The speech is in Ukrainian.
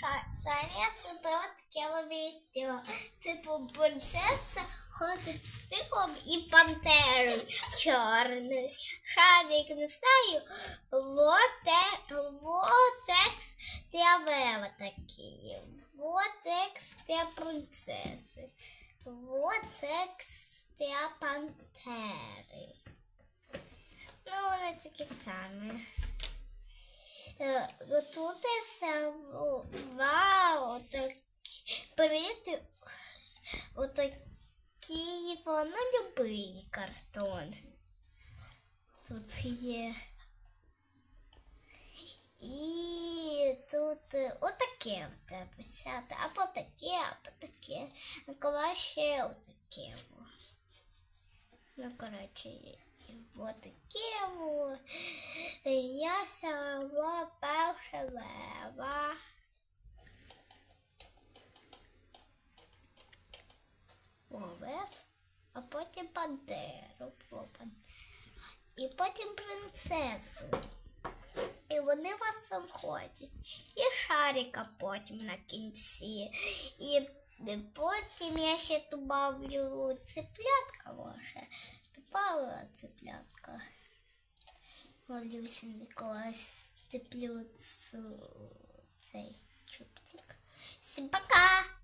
Саня зробила таке відео. Типу принцеса ходить з тигром і пантерою чорною. Шарик не знаю. Вот, текст для такий. Вот текст для принцеси. Вот текст для пантери. Ну, вони такі самі. Е, Тут так прийти отакий, ну, любий картон. Тут є. І тут е, отаке в тебе сяде, або таке, або таке. Ну, краще отаке. Ну, коротше, вот таке. во. Я сама перша лева. Лев, а потім пантеру. попан- І потім принцесу. І вони разом ходять. І шарика потім на кінці. І потім я ще добавлю цеплятка може. Добавила цеплятка. Молюся Николас теплю цей чубчик. Всім пока!